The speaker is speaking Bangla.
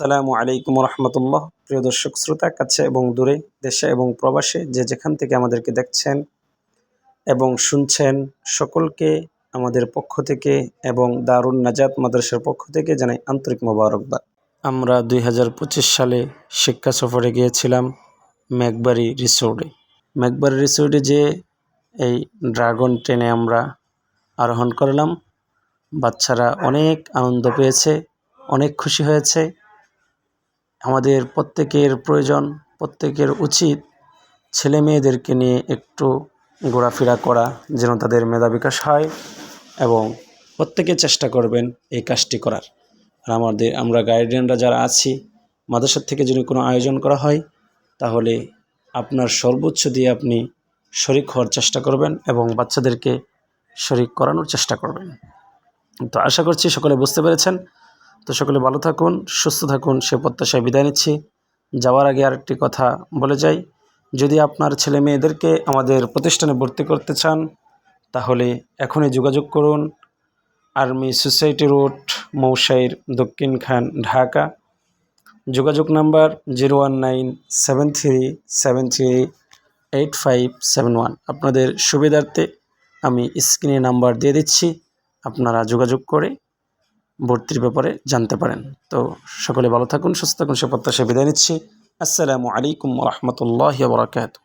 আসসালামু আলাইকুম রহমতুল্লাহ। প্রিয় দর্শক শ্রোতা, কাছে এবং দূরে, দেশে এবং প্রবাসে যে যেখান থেকে আমাদেরকে দেখছেন এবং শুনছেন, সকলকে আমাদের পক্ষ থেকে এবং দারুণ নাজাত মাদ্রাসার পক্ষ থেকে জানাই আন্তরিক মোবারকবাদ। আমরা দুই হাজার পঁচিশ সালে শিক্ষা সফরে গিয়েছিলাম মেঘবাড়ি রিসোর্টে। মেঘবাড়ি রিসোর্টে যে এই ড্রাগন ট্রেনে আমরা আরোহণ করলাম, বাচ্চারা অনেক আনন্দ পেয়েছে, অনেক খুশি হয়েছে। আমাদের প্রত্যেকের প্রয়োজন, প্রত্যেকের উচিত ছেলে মেয়েদেরকে নিয়ে একটু ঘোরাফেরা করা যেন তাদের মেধা বিকাশ হয় এবং প্রত্যেকে চেষ্টা করবেন এই কাজটি করার। আর আমাদের, আমরা গার্ডিয়ানরা যারা আছি, মাদ্রাসার থেকে যদি কোনো আয়োজন করা হয়, তাহলে আপনার সর্বোচ্চ দিয়ে আপনি শরিক হওয়ার চেষ্টা করবেন এবং বাচ্চাদেরকে শরিক করানোর চেষ্টা করবেন। তো আশা করছি সকলে বুঝতে পেরেছেন। তো সকলে ভালো থাকুন, সুস্থ থাকুন, সে প্রত্যাশায় বিদায় নিচ্ছি। যাওয়ার আগে আরেকটি কথা বলে যাই। যদি আপনার ছেলে মেয়েদেরকে আমাদের প্রতিষ্ঠানে ভর্তি করতে চান, তাহলে এখনই যোগাযোগ করুন। আর্মি সোসাইটি রোড, মৌসাইর দক্ষিণ খান, ঢাকা। যোগাযোগ number zero one nine seven three seven three eight five seven one. আপনাদের সুবিধার্থে আমি স্ক্রিনে নাম্বার দিয়ে দিচ্ছি। আপনারা যোগাযোগ করে ভর্তির ব্যাপারে জানতে পারেন। তো সকলে ভালো থাকুন, সুস্থ থাকুন, সে প্রত্যাশা বিদায় নিচ্ছি। আসসালামু আলাইকুম রহমতুল্লাহ বরাকাতু